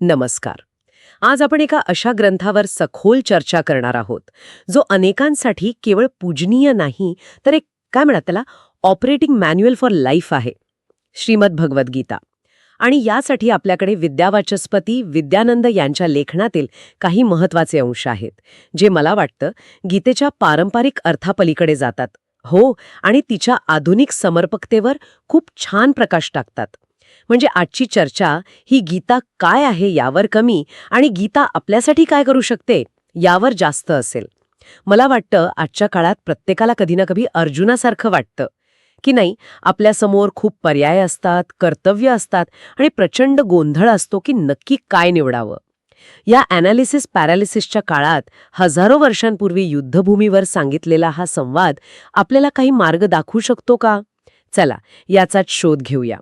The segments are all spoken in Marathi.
नमस्कार. आज आपण एका अशा ग्रंथावर सखोल चर्चा करणार आहोत जो अनेकांसाठी केवळ पूजनीय नाही तर एक काय म्हणा त्याला ऑपरेटिंग मॅन्युअल फॉर लाईफ आहे श्रीमद भगवद्गीता आणि यासाठी आपल्याकडे विद्यावाचस्पती विद्यानंद यांच्या लेखनातील काही महत्त्वाचे अंश आहेत जे मला वाटतं गीतेच्या पारंपरिक अर्थापलीकडे जातात. हो आणि तिच्या आधुनिक समर्पकतेवर खूप छान प्रकाश टाकतात. म्हणजे आजची चर्चा ही गीता काय आहे यावर कमी आणि गीता आपल्यासाठी काय करू शकते यावर जास्त असेल. मला वाटतं आजच्या काळात प्रत्येकाला कधी ना कधी अर्जुनासारखं वाटतं. की नाही आपल्यासमोर खूप पर्याय असतात कर्तव्य असतात आणि प्रचंड गोंधळ असतो की नक्की काय निवडावं. या अॅनालिसिस पॅरालिसिसच्या काळात हजारो वर्षांपूर्वी युद्धभूमीवर सांगितलेला हा संवाद आपल्याला काही मार्ग दाखवू शकतो का? चला याचाच शोध घेऊया.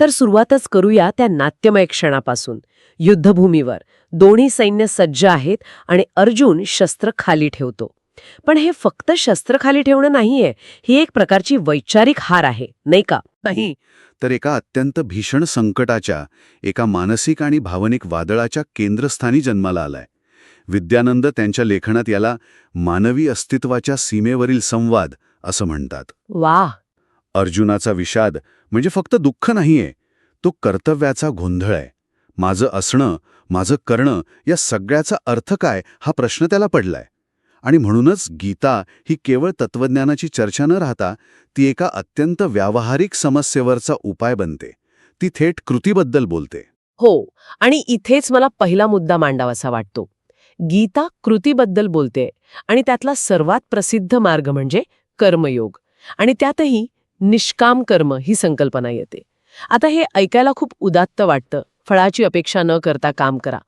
तर सुरुवातच करूया त्या नाट्यमय क्षणापासून. युद्धभूमीवर. दोन्ही सैन्य सज्ज आहेत आणि अर्जुन शस्त्र खाली ठेवतो. पण हे फक्त शस्त्र खाली ठेवणं नाहीये. ही एक प्रकारची वैचारिक हार आहे नाही का? नाही. तर एका अत्यंत भीषण संकटाच्या एका मानसिक आणि भावनिक वादळाच्या केंद्रस्थानी जन्माला आलाय. विद्यानंद त्यांच्या लेखनात याला मानवी अस्तित्वाच्या सीमेवरील संवाद असं म्हणतात. वा अर्जुनाचा विषाद म्हणजे फक्त दुःख नाहीये. तो कर्तव्याचा गोंधळ आहे. माझं असणं माझं करणं या सगळ्याचा अर्थ काय हा प्रश्न त्याला पडलाय. आणि म्हणूनच गीता ही केवळ तत्वज्ञानाची चर्चा न राहता ती एका अत्यंत व्यावहारिक समस्येवरचा उपाय बनते. ती थेट कृतीबद्दल बोलते. हो आणि इथेच मला पहिला मुद्दा मांडावासा वाटतो. गीता कृतीबद्दल बोलते आणि त्यातला सर्वात प्रसिद्ध मार्ग म्हणजे कर्मयोग. आणि त्यातही निष्काम कर्म ही संकल्पना येते. आता हे ऐकायला खूप उदात्त वाटतं. फळाची अपेक्षा न करता काम करा.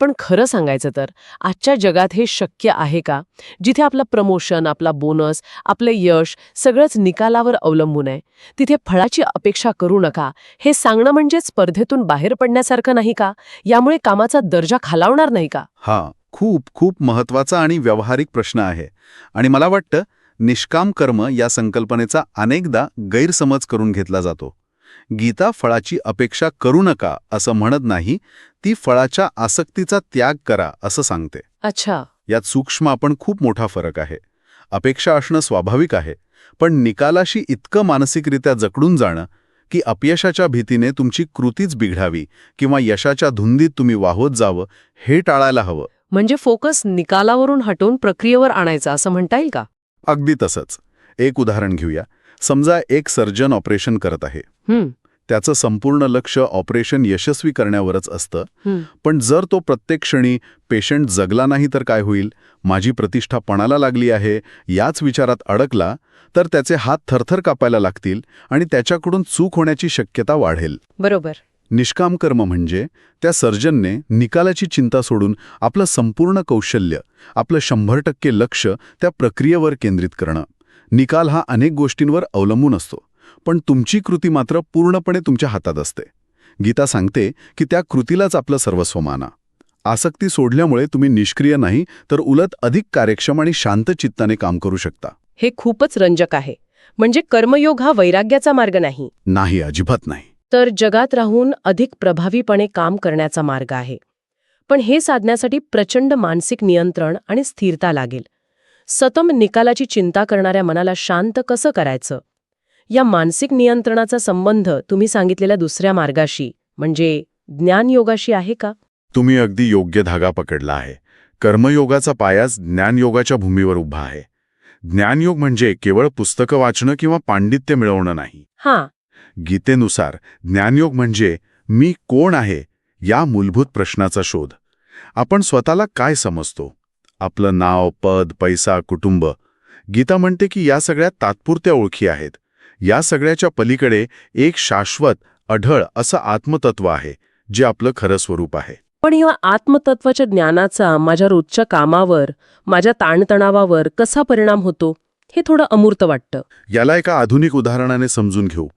पण खरं सांगायचं तर आजच्या जगात हे शक्य आहे का? जिथे आपलं प्रमोशन आपला बोनस आपलं यश सगळंच निकालावर अवलंबून आहे तिथे फळाची अपेक्षा करू नका. हे सांगणं म्हणजे स्पर्धेतून बाहेर पडण्यासारखं नाही का? यामुळे कामाचा दर्जा खालावणार नाही का? हा खूप खूप महत्त्वाचा आणि व्यावहारिक प्रश्न आहे. आणि मला वाटतं निष्काम कर्म या संकल्पनेचा अनेकदा गैरसमज करून घेतला जातो. गीता फळाची अपेक्षा करू नका असं म्हणत नाही ती फळाच्या आसक्तीचा त्याग करा असं सांगते. अच्छा. यात सूक्ष्म आपण खूप मोठा फरक आहे. अपेक्षा असणं स्वाभाविक आहे पण निकालाशी इतकं मानसिकरित्या जकडून जाणं की अपयशाच्या भीतीने तुमची कृतीच बिघडावी किंवा यशाच्या धुंदीत तुम्ही वाहोत जावं हे टाळायला हवं. म्हणजे फोकस निकालावरून हटवून प्रक्रियेवर आणायचा असं म्हणता येईल का? अगदी तसंच. एक उदाहरण घेऊया. समजा एक सर्जन ऑपरेशन करत आहे. हं, त्याचं संपूर्ण लक्ष ऑपरेशन यशस्वी करण्यावरच असतं. पण जर तो प्रत्येक क्षणी पेशंट जगला नाही तर काय होईल? माझी प्रतिष्ठा पणाला लागली आहे याच विचारात अडकला तर त्याचे हात थरथर कापायला लागतील आणि त्याच्याकडून चूक होण्याची शक्यता वाढेल. बरोबर. निष्काम कर्म म्हणजे त्या सर्जनने निकालाची चिंता सोडून आपलं संपूर्ण कौशल्य आपलं शंभर टक्के लक्ष त्या प्रक्रियेवर केंद्रित करणं. निकाल हा अनेक गोष्टींवर अवलंबून असतो पण तुमची कृती मात्र पूर्णपणे तुमच्या हातात असते. गीता सांगते की त्या कृतीलाच आपलं सर्वस्व माना. आसक्ती सोडल्यामुळे तुम्ही निष्क्रिय नाही तर उलट अधिक कार्यक्षम आणि शांत चित्ताने काम करू शकता. हे खूपच रंजक आहे. म्हणजे कर्मयोग हा वैराग्याचा मार्ग नाही. नाही अजिबात नाही. तर जगात राहून अधिक प्रभावीपणे काम करण्याचा मार्ग आहे. पण हे साधण्यासाठी प्रचंड मानसिक नियंत्रण आणि स्थिरता लागेल. सतम निकालाची चिंता करणाऱ्या मनाला शांत कसं करायचं? या मानसिक नियंत्रणाचा संबंध तुम्ही सांगितलेल्या दुसऱ्या मार्गाशी म्हणजे ज्ञानयोगाशी आहे का? तुम्ही अगदी योग्य धागा पकडला आहे. कर्मयोगाचा पायाच ज्ञानयोगाच्या भूमीवर उभा आहे. ज्ञानयोग म्हणजे केवळ पुस्तकं वाचणं किंवा पांडित्य मिळवणं नाही. हां गीतेनुसार ज्ञानयोग म्हणजे मी कोण आहे या मूलभूत प्रश्नाचा शोध. आपण स्वतःला काय समजतो? आपलं नाव पद पैसा कुटुंब. गीता म्हणते की या सगळ्या तात्पुरत्या ओळखी आहेत. या सगळ्याच्या पलीकडे एक शाश्वत अढळ असं आत्मतत्व आहे जे आपलं खरं स्वरूप आहे. पण या आत्मतत्वाच्या ज्ञानाचा माझ्या रोजच्या कामावर माझ्या ताणतणावावर कसा परिणाम होतो हे थोडं अमूर्त वाटतं. याला एका आधुनिक उदाहरणाने समजून घेऊ.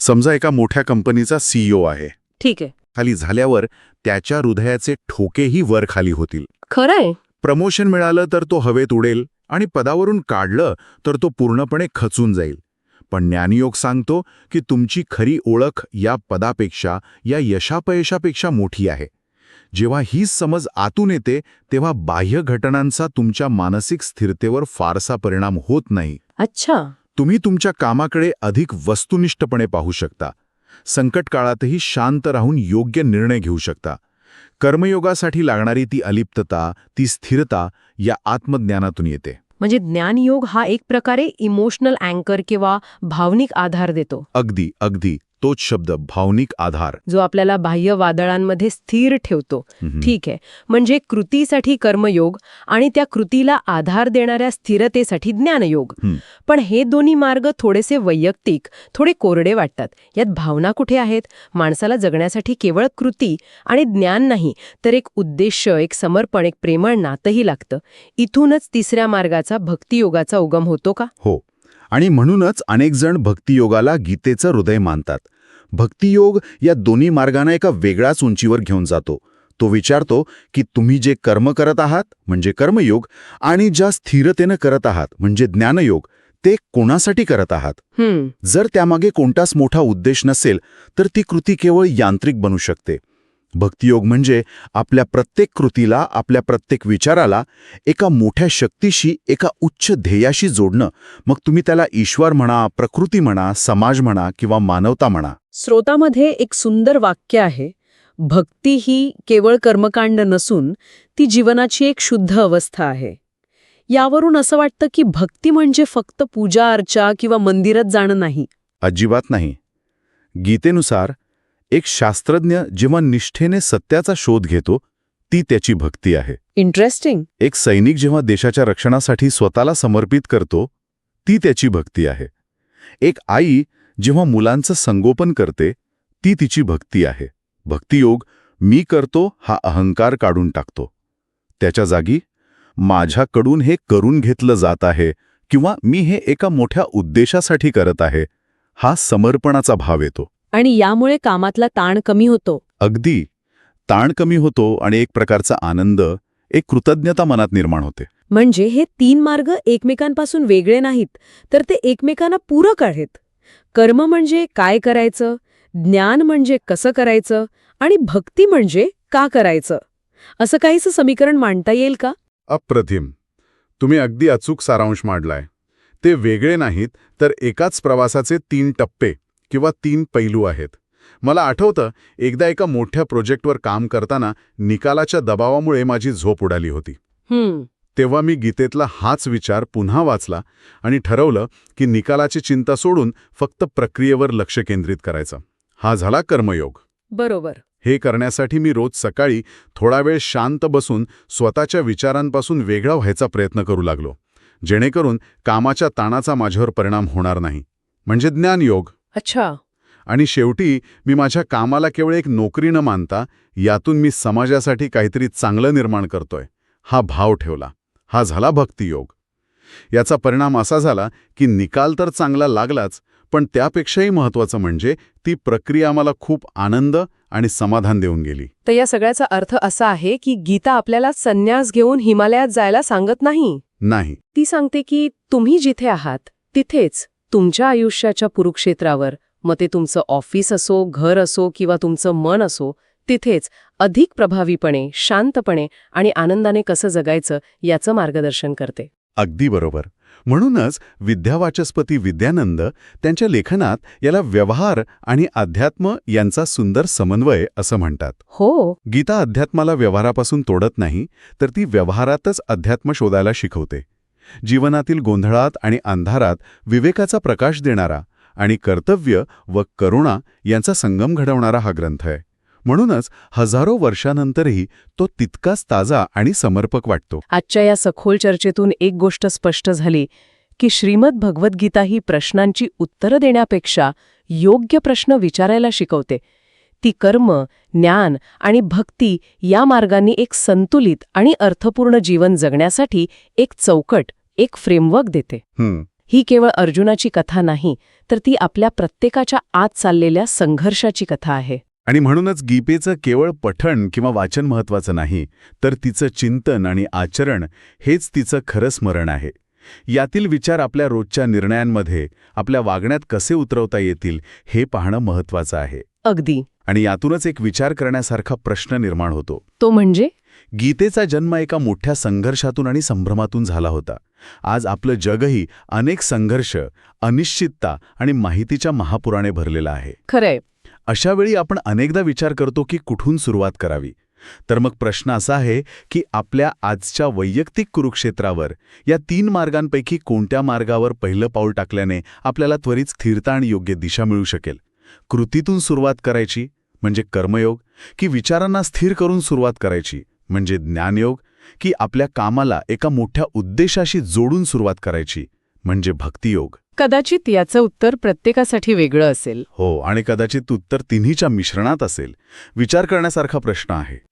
समजा एका मोठ्या कंपनीचा सीईओ आहे. ठीक आहे. खाली झाल्यावर त्याच्या हृदयाचे ठोकेही वर खाली होतील. खरंय. प्रमोशन मिळालं तर तो हवेत उडेल आणि पदावरून काढलं तर तो पूर्णपणे खचून जाईल. पण ज्ञानयोग सांगतो की तुमची खरी ओळख या पदापेक्षा या यशापयशापेक्षा मोठी आहे. जेव्हा ही समज आतून येते तेव्हा बाह्य घटनांचा तुमच्या मानसिक स्थिरतेवर फारसा परिणाम होत नाही. अच्छा. तुम्ही तुमच्या कामाकडे अधिक वस्तुनिष्ठपणे पाहू शकता. संकट काळातही शांत राहून योग्य निर्णय घेऊ शकता. कर्मयोगासाठी लागणारी ती अलिप्तता ती स्थिरता या आत्मज्ञानातून येते. म्हणजे ज्ञानयोग हा एक प्रकारे इमोशनल अँकर किंवा भावनिक आधार देतो. अगदी अगदी. तोच शब्द भावनिक आधार. जो आपल्याला बाह्य वादळांमध्ये स्थिर ठेवतो. ठीक आहे. म्हणजे कृतीसाठी कर्मयोग आणि त्या कृतीला आधार देणाऱ्या स्थिरतेसाठी ज्ञानयोग. पण हे दोन्ही मार्ग थोडेसे वैयक्तिक थोडे कोरडे वाटतात. यात भावना कुठे आहेत? माणसाला जगण्यासाठी केवळ कृती आणि ज्ञान नाही तर एक उद्देश एक समर्पण एक प्रेमळ नातंही लागतं. इथूनच तिसऱ्या मार्गाचा भक्तियोगाचा उगम होतो का? हो. आणि म्हणूनच अनेक जण भक्तियोगाला गीतेचं हृदय मानतात. भक्तियोग या दोन्ही मार्गांना एका वेगळ्याच उंचीवर घेऊन जातो. तो विचारतो की तुम्ही जे कर्म करत आहात म्हणजे कर्मयोग आणि ज्या स्थिरतेनं करत आहात म्हणजे ज्ञानयोग ते कोणासाठी करत आहात? जर त्यामागे कोणताच मोठा उद्देश नसेल तर ती कृती केवळ यांत्रिक बनू शकते. भक्तियोग म्हणजे आपल्या प्रत्येक कृतीला आपल्या प्रत्येक विचाराला एका मोठ्या शक्तीशी एका उच्च ध्येयाशी जोडणं. मग तुम्ही त्याला ईश्वर म्हणा प्रकृती म्हणा समाज म्हणा किंवा मानवता म्हणा. स्रोतामध्ये एक सुंदर वाक्य आहे. भक्ती ही केवळ कर्मकांड नसून ती जीवनाची एक शुद्ध अवस्था आहे. यावरून असं वाटतं की भक्ती म्हणजे फक्त पूजा अर्चा किंवा मंदिरात जाणं नाही. अजिबात नाही. गीतेनुसार एक शास्त्रज्ञ जेव्हा निष्ठेने सत्याचा शोध घेतो ती त्याची भक्ती आहे. इंटरेस्टिंग एक सैनिक जेव्हा देशाच्या रक्षणासाठी स्वतःला समर्पित करतो ती त्याची भक्ती आहे. एक आई जेव्हा मुलांचं संगोपन करते ती तिची भक्ती आहे. भक्तियोग मी करतो हा अहंकार काढून टाकतो. त्याच्या जागी माझ्याकडून हे करून घेतलं जात आहे किंवा मी हे एका मोठ्या उद्देशासाठी करत आहे हा समर्पणाचा भाव येतो. आणि यामुळे कामातला ताण कमी होतो. अगदी. ताण कमी होतो आणि एक प्रकारचा आनंद एक कृतज्ञता मनात निर्माण होते. म्हणजे हे तीन मार्ग एकमेकांपासून वेगळे नाहीत तर ते एकमेकांना पूरक आहेत. कर्म म्हणजे काय करायचं? ज्ञान म्हणजे कसं करायचं? आणि भक्ती म्हणजे का करायचं? असं काहीसं समीकरण मांडता येईल का? अप्रतिम. तुम्ही अगदी अचूक सारांश मांडलाय. ते वेगळे नाहीत तर एकाच प्रवासाचे तीन टप्पे. किंवा तीन पैलू आहेत. मला आठवतं एकदा एका मोठ्या प्रोजेक्टवर काम करताना निकालाच्या दबावामुळे माझी झोप उडाली होती. तेव्हा मी गीतेतला हाच विचार पुन्हा वाचला आणि ठरवलं की निकालाची चिंता सोडून फक्त प्रक्रियेवर लक्ष केंद्रित करायचं. हा झाला कर्मयोग. बरोबर. हे करण्यासाठी मी रोज सकाळी थोडा वेळ शांत बसून स्वतःच्या विचारांपासून वेगळा व्हायचा प्रयत्न करू लागलो. जेणेकरून कामाच्या ताणाचा माझ्यावर परिणाम होणार नाही. म्हणजे ज्ञानयोग. अच्छा. आणि शेवटी मी माझ्या कामाला केवळ एक नोकरी न मानता यातून मी समाजासाठी काहीतरी चांगलं निर्माण करतोय हा भाव ठेवला. हा झाला भक्तियोग. याचा परिणाम असा झाला की निकाल तर चांगला लागलाच पण त्यापेक्षाही महत्त्वाचं म्हणजे ती प्रक्रिया मला खूप आनंद आणि समाधान देऊन गेली. तर या सगळ्याचा अर्थ असा आहे की गीता आपल्याला संन्यास घेऊन हिमालयात जायला सांगत नाही? नाही. ती सांगते की तुम्ही जिथे आहात तिथेच. तुमच्या आयुष्याच्या कुरुक्षेत्रावर मग ते तुमचं ऑफिस असो घर असो किंवा तुमचं मन असो तिथेच अधिक प्रभावीपणे शांतपणे आणि आनंदाने कसं जगायचं याचं मार्गदर्शन करते. अगदी बरोबर. म्हणूनच विद्यावाचस्पती विद्यानंद त्यांच्या लेखनात याला व्यवहार आणि अध्यात्म यांचा सुंदर समन्वय असं म्हणतात. हो. गीता अध्यात्माला व्यवहारापासून तोडत नाही तर ती व्यवहारातच अध्यात्म शोधायला शिकवते. जीवनातील गोंधळात आणि अंधारात विवेकाचा प्रकाश देणारा आणि कर्तव्य व करुणा यांचा संगम घडवणारा हा ग्रंथ आहे. म्हणूनच हजारो वर्षानंतरही तो तितकाच ताजा आणि समर्पक वाटतो. आजच्या या सखोल चर्चेतून एक गोष्ट स्पष्ट झाली की श्रीमद भगवद्गीता ही प्रश्नांची उत्तरं देण्यापेक्षा योग्य प्रश्न विचारायला शिकवते. ती कर्म ज्ञान आणि भक्ती या मार्गांनी एक संतुलित आणि अर्थपूर्ण जीवन जगण्यासाठी एक चौकट एक फ्रेमवर्क देते. हं, ही केवळ अर्जुनाची कथा नाही तर ती आपल्या प्रत्येकाच्या आत चाललेल्या संघर्षाची कथा आहे. आणि म्हणूनच गीतेचं केवळ पठण किंवा वाचन महत्वाचं नाही तर तिचं चिंतन आणि आचरण हेच तिचं खरं स्मरण आहे. यातील विचार आपल्या रोजच्या निर्णयांमध्ये आपल्या वागण्यात कसे उतरवता येतील हे पाहणं महत्वाचं आहे. अगदी. आणि यातूनच एक विचार करण्यासारखा प्रश्न निर्माण होतो. तो म्हणजे? गीतेचा जन्म एका मोठ्या संघर्षातून आणि संभ्रमातून झाला होता. आज आपलं जगही अनेक संघर्ष अनिश्चितता आणि माहितीच्या महापुराने भरलेलं आहे. खरंय. अशा वेळी आपण अनेकदा विचार करतो की कुठून सुरुवात करावी? तर मग प्रश्न असा आहे की आपल्या आजच्या वैयक्तिक कुरुक्षेत्रावर या तीन मार्गांपैकी कोणत्या मार्गावर पहिलं पाऊल टाकल्याने आपल्याला त्वरित स्थिरता आणि योग्य दिशा मिळू शकेल? कृतीतून सुरुवात करायची म्हणजे कर्मयोग की विचारांना स्थिर करून सुरुवात करायची? म्हणजे ज्ञानयोग की आपल्या कामाला एका मोठ्या उद्देशाशी जोडून सुरुवात करायची म्हणजे भक्तियोग. कदाचित याचं उत्तर प्रत्येकासाठी वेगळं असेल. हो आणि कदाचित उत्तर तिन्हीच्या मिश्रणात असेल. विचार करण्यासारखा प्रश्न आहे.